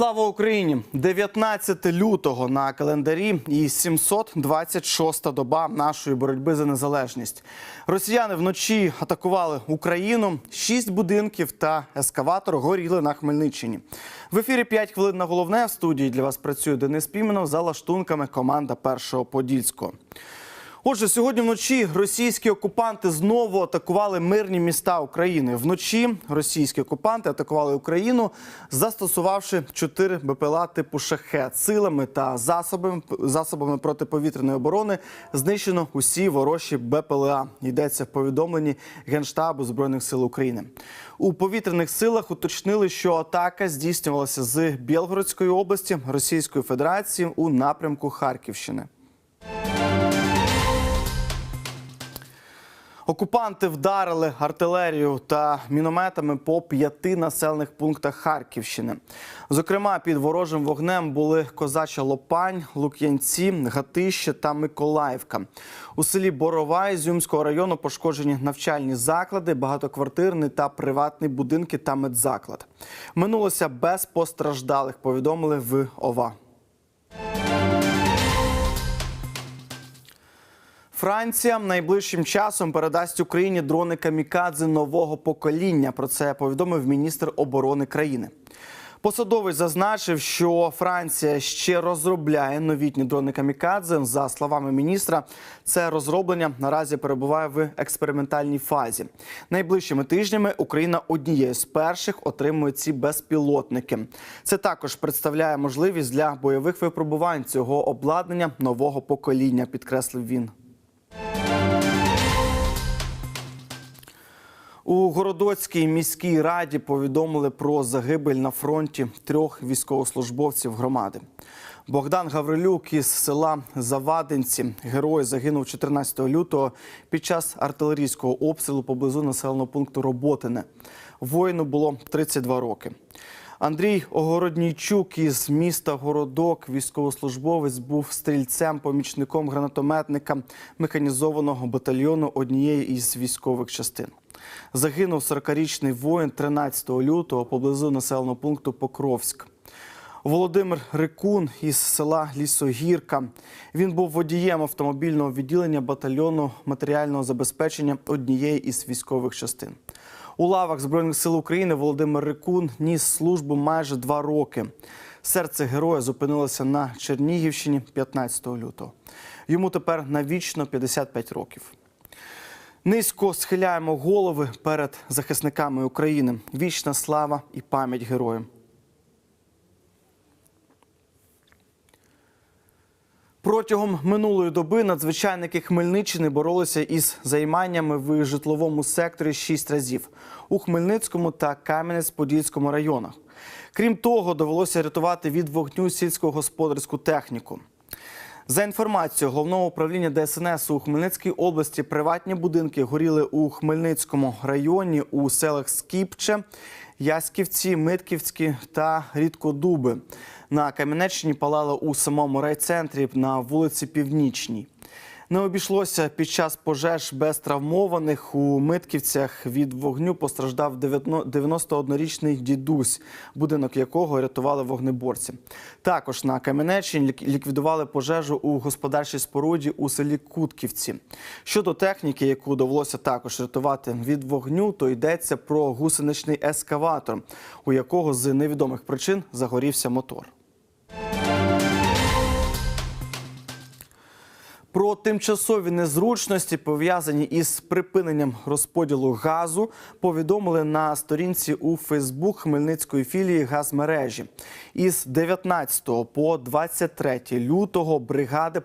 Слава Україні! 19 лютого на календарі і 726-та доба нашої боротьби за незалежність. Росіяни вночі атакували Україну. Шість будинків та ескаватор горіли на Хмельниччині. В ефірі 5 хвилин на головне в студії для вас працює Денис Піменов за лаштунками команда першого подільського. Отже, сьогодні вночі російські окупанти знову атакували мирні міста України. Вночі російські окупанти атакували Україну, застосувавши чотири БПЛА типу шахет силами та засобами засобами протиповітряної оборони. Знищено усі ворожі БПЛА. Йдеться в повідомленні Генштабу збройних сил України. У повітряних силах уточнили, що атака здійснювалася з Білгородської області Російської Федерації у напрямку Харківщини. Окупанти вдарили артилерію та мінометами по п'яти населених пунктах Харківщини. Зокрема, під ворожим вогнем були Козача Лопань, Лук'янці, Гатище та Миколаївка. У селі Борова Ізюмського району пошкоджені навчальні заклади, багатоквартирні та приватні будинки та медзаклад. Минулося без постраждалих. Повідомили в ОВА. Франція найближчим часом передасть Україні дрони камікадзе нового покоління. Про це повідомив міністр оборони країни. Посадовець зазначив, що Франція ще розробляє новітні дрони камікадзе. За словами міністра, це розроблення наразі перебуває в експериментальній фазі. Найближчими тижнями Україна однією з перших отримує ці безпілотники. Це також представляє можливість для бойових випробувань цього обладнання нового покоління, підкреслив він. У Городоцькій міській раді повідомили про загибель на фронті трьох військовослужбовців громади. Богдан Гаврилюк із села Завадинці, герой загинув 14 лютого під час артилерійського обстрілу поблизу населеного пункту Роботине. Воїну було 32 роки. Андрій Огороднійчук із міста Городок, військовослужбовець, був стрільцем, помічником гранатометника механізованого батальйону однієї із військових частин. Загинув 40-річний воїн 13 лютого поблизу населеного пункту Покровськ. Володимир Рикун із села Лісогірка. Він був водієм автомобільного відділення батальйону матеріального забезпечення однієї із військових частин. У лавах Збройних сил України Володимир Рикун ніс службу майже два роки. Серце героя зупинилося на Чернігівщині 15 лютого. Йому тепер навічно 55 років. Низько схиляємо голови перед захисниками України. Вічна слава і пам'ять героям. Протягом минулої доби надзвичайники Хмельниччини боролися із займаннями в житловому секторі шість разів у Хмельницькому та Кам'янець-Подільському районах. Крім того, довелося рятувати від вогню сільськогосподарську техніку. За інформацією головного управління ДСНС у Хмельницькій області, приватні будинки горіли у Хмельницькому районі у селах Скіпче, Яськівці, Митківські та Рідкодуби. На Кам'янеччині палало у самому райцентрі на вулиці Північній. Не обійшлося під час пожеж без травмованих. У Митківцях від вогню постраждав 91-річний дідусь, будинок якого рятували вогнеборці. Також на Кам'янеччині ліквідували пожежу у господарчій споруді у селі Кутківці. Щодо техніки, яку довелося також рятувати від вогню, то йдеться про гусеничний ескаватор, у якого з невідомих причин загорівся мотор. Про тимчасові незручності, пов'язані із припиненням розподілу газу, повідомили на сторінці у Фейсбук Хмельницької філії газмережі. Із 19 по 23 лютого бригади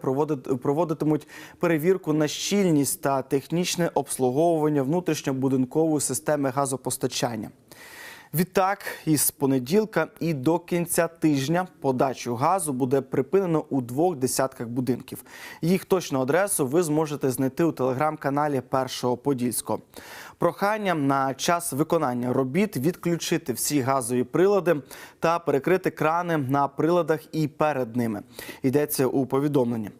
проводитимуть перевірку на щільність та технічне обслуговування внутрішньобудинкової системи газопостачання. Відтак, із понеділка і до кінця тижня подачу газу буде припинено у двох десятках будинків. Їх точну адресу ви зможете знайти у телеграм-каналі Першого Подільського. Проханням на час виконання робіт відключити всі газові прилади та перекрити крани на приладах і перед ними. Йдеться у повідомленні.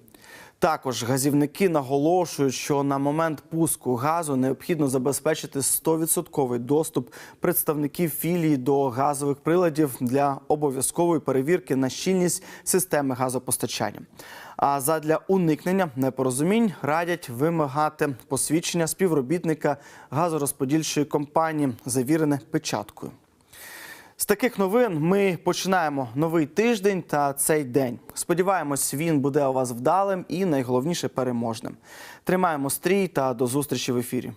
Також газівники наголошують, що на момент пуску газу необхідно забезпечити 100% доступ представників філії до газових приладів для обов'язкової перевірки на щільність системи газопостачання. А задля уникнення непорозумінь радять вимагати посвідчення співробітника газорозподільчої компанії, завірене печаткою. З таких новин ми починаємо новий тиждень та цей день. Сподіваємось, він буде у вас вдалим і найголовніше переможним. Тримаємо стрій та до зустрічі в ефірі.